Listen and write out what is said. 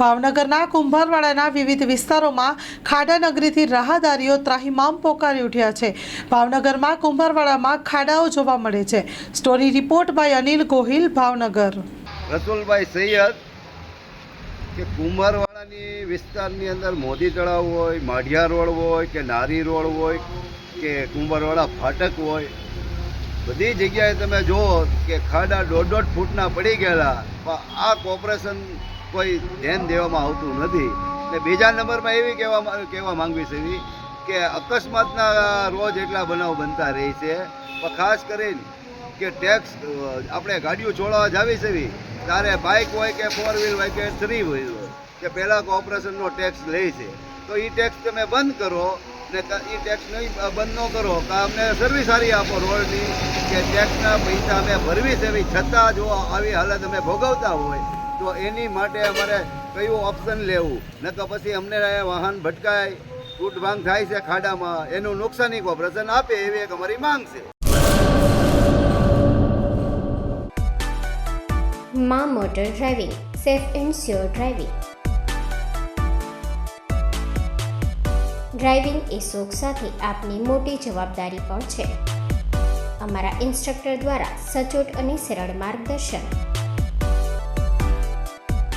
ભાવનગરના કુંભારવાડાના વિવિધ વિસ્તારોમાં ખાડા નગરીથી રાહદારીઓ ત્રાહિમામ પોકારી ઉઠ્યા છે. ભાવનગરમાં કુંભારવાડામાં ખાડાઓ જોવા મળે છે. Story report by Anil Gohil, Bhavnagar. Rasulbhai Sayyed, કે કુંભારવાડાની વિસ્તારની અંદર મોદી તળાવ હોય, માઢિયા રોડ હોય, કે નારી રોડ હોય, કે કુંભારવાડા ફાટક હોય, બધી જગ્યાએ તમે જુઓ કે ખાડા દોઢ દોઢ ફૂટના પડી ગયેલા. આ કોર્પોરેશન કોઈ ધ્યાન દેવામાં આવતું નથી. ને બીજા નંબરમાં એવી કહેવા કહેવા માંગવી છે કે અકસ્માતના રોજ એટલા બનાવ બનતા રહે છે. પણ ખાસ કરીને કે ટેક્સ, આપણે ગાડીઓ છોડાવવા જાવી છે ત્યારે બાઇક હોય કે ફોર વ્હીલ હોય કે થ્રી વ્હીલ હોય, કે પહેલાં કોર્પોરેશનનો ટેક્સ લે છે. તો એ ટેક્સ તમે બંધ કરો, ને એ ટેક્સ નહીં બંધ ન કરો કે અમને સર્વિસ સારી આપો રોડની કે ટેક્સના પૈસા અમે ભરવી છે છતાં જો આવી હાલત અમે ભોગવતા હોય તો એની માટે અમારે કયું ઓપ્શન લેવું? નકર પછી અમને વાહન ભટકાય તૂટભાંગ થાય છે ખાડામાં. એનું નુકસાની કોર્પોરેશન આપે એવી એક અમારી માંગ છે. માં motor driving. Safe and sure driving. Driving એ શોખ સાથે આપની મોટી જવાબદારી પણ છે. અમારા ઇન્સ્ટ્રક્ટર દ્વારા સચોટ અને સરળ માર્ગદર્શન.